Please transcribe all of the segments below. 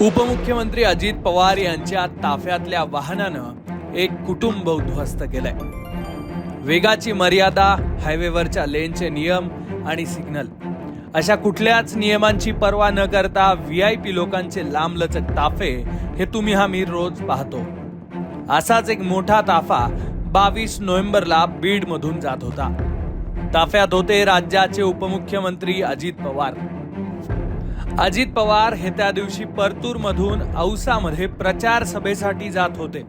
उपमुख्यमंत्री अजित पवार यांच्या ताफ्यातल्या वाहनानं एक कुटुंब उद्ध्वस्त केलंय. वेगाची मर्यादा हायवेवरच्या लेनचे नियम आणि सिग्नल. अशा कुठल्याच नियमांची पर्वा न करता व्ही आय पी लोकांचे लांबलचक ताफे हे तुम्ही हा मी रोज पाहतो. असाच एक मोठा ताफा बावीस नोव्हेंबरला बीडमधून जात होता. ताफ्यात होते राज्याचे उपमुख्यमंत्री अजित पवार. अजित पवार हे त्या दिवशी परतूर मधून औसामध्ये प्रचार सभेसाठी जात होते.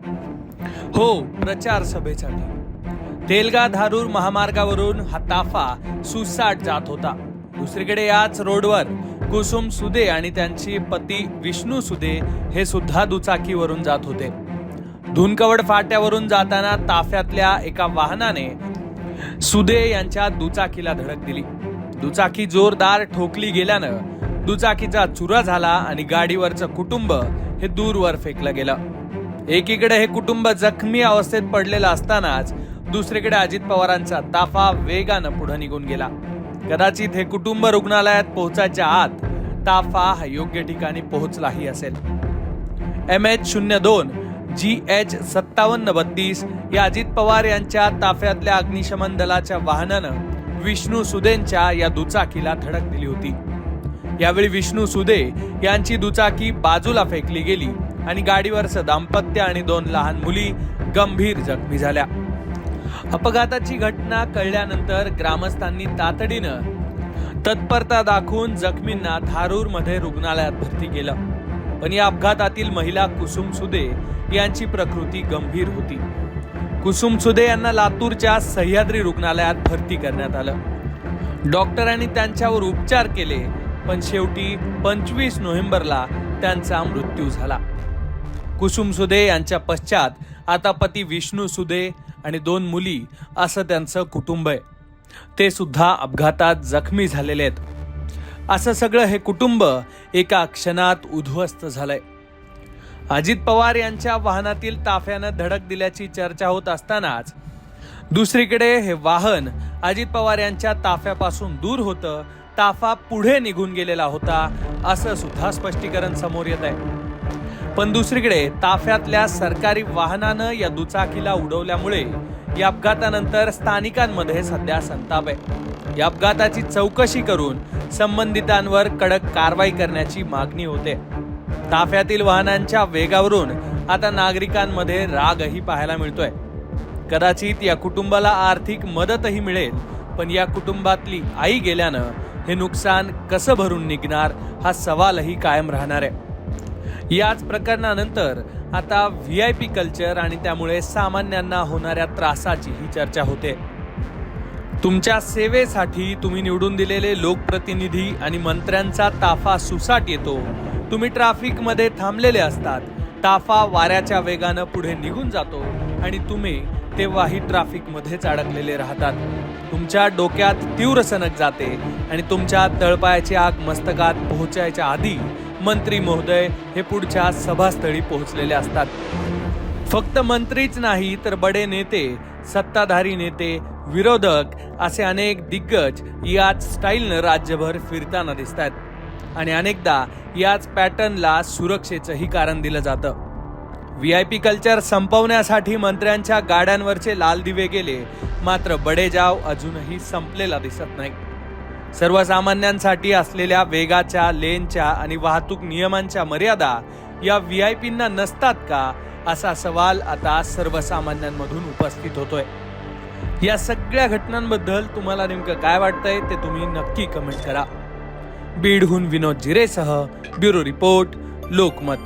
हो प्रचार सभेसाठी. तेलगा धारूर महामार्गावरून हा ताफा सुसाट जात होता. दुसरीकडे याच रोडवर कुसुम सुदे आणि त्यांची पती विष्णू सुदे हे सुद्धा दुचाकीवरून जात होते. धुनकवड फाट्यावरून जाताना ताफ्यातल्या एका वाहनाने सुदे यांच्या दुचाकीला धडक दिली. दुचाकी जोरदार ठोकली गेल्यानं दुचाकीचा चुरा झाला आणि गाडीवरचं कुटुंब हे दूरवर फेकलं गेलं. एकीकडे हे कुटुंब जखमी अवस्थेत पडलेलं असतानाच दुसरीकडे अजित पवारांचा ताफा वेगानं पुढे निघून गेला. कदाचित हे कुटुंब रुग्णालयात पोहोचायच्या आत ताफा हा योग्य ठिकाणी पोहोचलाही असेल. एम एच शून्य दोन जी एच सत्तावन्न बत्तीस या अजित पवार यांच्या ताफ्यातल्या अग्निशमन दलाच्या वाहनानं विष्णू सुदेंच्या या दुचाकीला धडक दिली होती. यावेळी विष्णू सुदे यांची दुचाकी बाजूला फेकली गेली आणि गाडीवरचं दाम्पत्य आणि दोन लहान मुली गंभीर जखमी झाल्या. अपघाताची घटना कळल्यानंतर ग्रामस्थांनी तातडीनं तत्परता दाखवून जखमींना धारूरमध्ये रुग्णालयात भरती केलं. पण या अपघातातील महिला कुसुम सुदे यांची प्रकृती गंभीर होती. कुसुम सुदे यांना लातूरच्या सह्याद्री रुग्णालयात भरती करण्यात आलं. डॉक्टरांनी त्यांच्यावर उपचार केले पण शेवटी पंचवीस नोव्हेंबरला त्यांचा मृत्यू झाला. कुसुम सुदे यांच्या पश्चात आता पती विष्णू सुदे आणि दोन मुली असं त्यांचं कुटुंब आहे. ते सुद्धा अपघातात जखमी झालेले आहेत. असं सगळं हे कुटुंब एका क्षणात उद्ध्वस्त झालंय. अजित पवार यांच्या वाहनातील ताफ्यानं धडक दिल्याची चर्चा होत असतानाच दुसरीकडे हे वाहन अजित पवार यांच्या ताफ्यापासून दूर होतं ताफा पुढे निघून गेलेला होता असं सुद्धा स्पष्टीकरण समोर येत आहे. पण दुसरीकडे ताफ्यातल्या सरकारी वाहनानं या दुचाकीला उडवल्यामुळे या अपघातानंतर स्थानिकांमध्ये सध्या संताप आहे. या अपघाताची चौकशी करून संबंधितांवर कडक कारवाई करण्याची मागणी होते. ताफ्यातील वाहनांच्या वेगावरून आता नागरिकांमध्ये रागही पाहायला मिळतोय. कदाचित या कुटुंबाला आर्थिक मदतही मिळेल पण या कुटुंबातली आई गेल्यानं हे नुकसान कसं भरून निघणार हा सवालही कायम राहणार आहे. याच प्रकरणानंतर आता व्ही आय पी कल्चर आणि त्यामुळे सामान्यांना होणाऱ्या त्रासाची ही चर्चा होते. तुमच्या सेवेसाठी तुम्ही निवडून दिलेले लोकप्रतिनिधी आणि मंत्र्यांचा ताफा सुसाट येतो. तुम्ही ट्रॅफिकमध्ये थांबलेले असतात. ताफा वाऱ्याच्या वेगानं पुढे निघून जातो आणि तुम्ही तेव्हाही ट्रॅफिकमध्येच अडकलेले राहतात. तुमच्या डोक्यात तीव्र सनक जाते आणि तुमच्या तळपायाची आग मस्तकात पोहोचायच्या आधी मंत्री महोदय हे पुढच्या सभास्थळी पोहोचलेले असतात. फक्त मंत्रीच नाही तर बडे नेते सत्ताधारी नेते विरोधक असे अनेक दिग्गज याच स्टाईलनं राज्यभर फिरताना दिसत आहेत आणि अनेकदा याच पॅटर्नला सुरक्षेचंही कारण दिलं जातं. व्ही आय पी कल्चर संपवण्यासाठी मंत्र्यांच्या गाड्यांवरचे लाल दिवे गेले मात्र बडेजाव अजूनही संपलेला दिसत नाही. सर्वसामान्यांसाठी असलेल्या वेगाच्या लेनच्या आणि वाहतूक नियमांच्या मर्यादा या व्ही आय पींना नसतात का असा सवाल आता सर्वसामान्यांमधून उपस्थित होतोय. या सगळ्या घटनांबद्दल तुम्हाला नेमकं काय वाटतंय ते तुम्ही नक्की कमेंट करा. बीडहून विनोद जिरेसह ब्युरो रिपोर्ट लोकमत.